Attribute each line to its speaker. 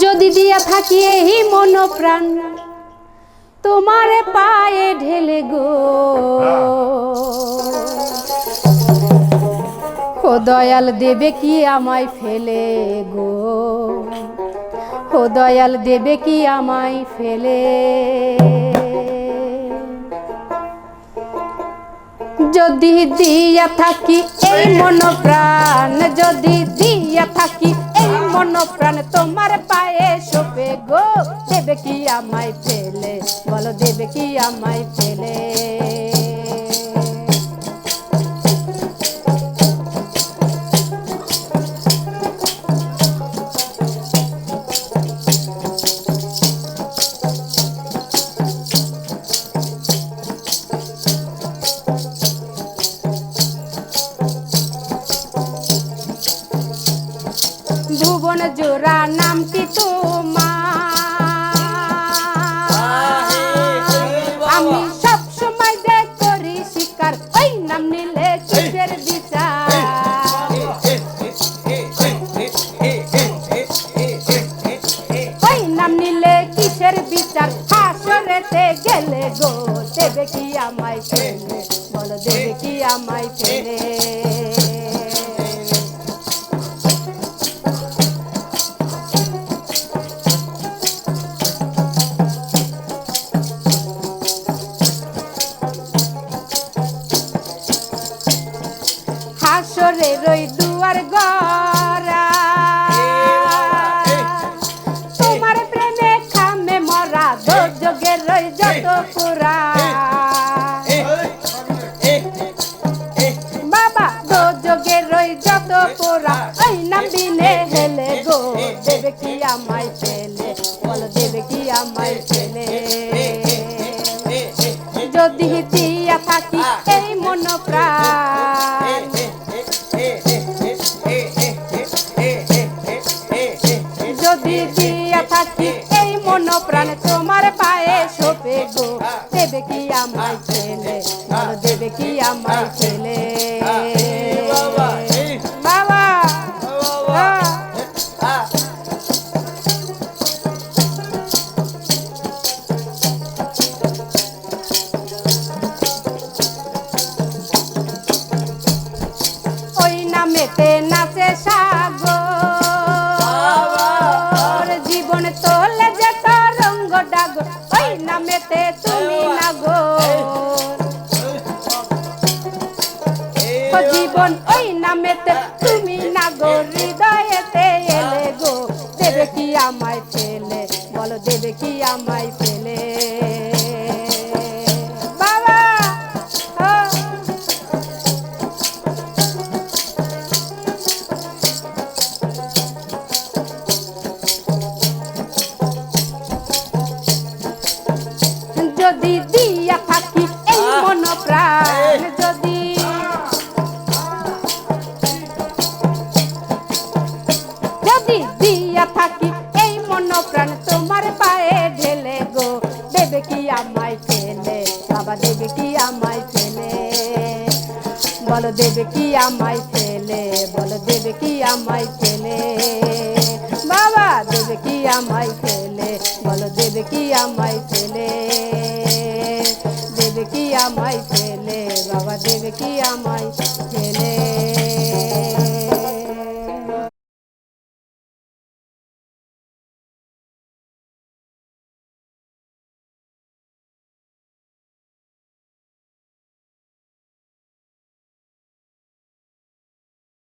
Speaker 1: যদি দিয়া থাকি এই মন প্রাণ। তোমারে পায়ে ঢেলে গো। ও দয়াল দেবে কি আমায় ফেলে গো? ও দয়াল দেবে কি আমায় ফেলে? যদি দিয়া থাকি এই মন প্রাণ, যদি দিয়া থাকি এই মন প্রাণ তোমার পায়ে সোপে গো। দেবে কি আমায় ফেলে? বলো দেবে কি আমায় ফেলে? জোড়া নামটি তোমার আমি সব সময় যে করি শিকার ওই নাম নিলে কিসের বিচার ওই নাম নিলে কিসের বিচার হাসরেতে গেলে গো দেবে কি আমায় ফেলে বলো দেবে কি আমায় ফেলে হাসরে রই দুয়ার গড়া। তোমার প্রেমে খামে মরা দুর্যোগে রই যত পুরা। বাবা দুর্যোগে রই যত পুরা। ওই নাম বিনে হেলে গো, দেবে কি আমায় ফেলে বলো দেবে কি আমায় ফেলে যদি দেবে কি আমায় ছেলে? মর দেবে কি আমায় ছেলে? জীবন ওই নামেতে। তুমি না গো, হৃদয়েতে এলে গো। দেবে কি আমায় ফেলে? বলো দেবে কি আমায় ফেলে? দেবে কি আমায় ছেলে বল দেবে কি আমায় ছেলে বাবা, দেবে কি আমায় ছেলে বল দেবে কি আমায় ছেলে দেবে কি আমায় ছেলে বাবা, দেবে কি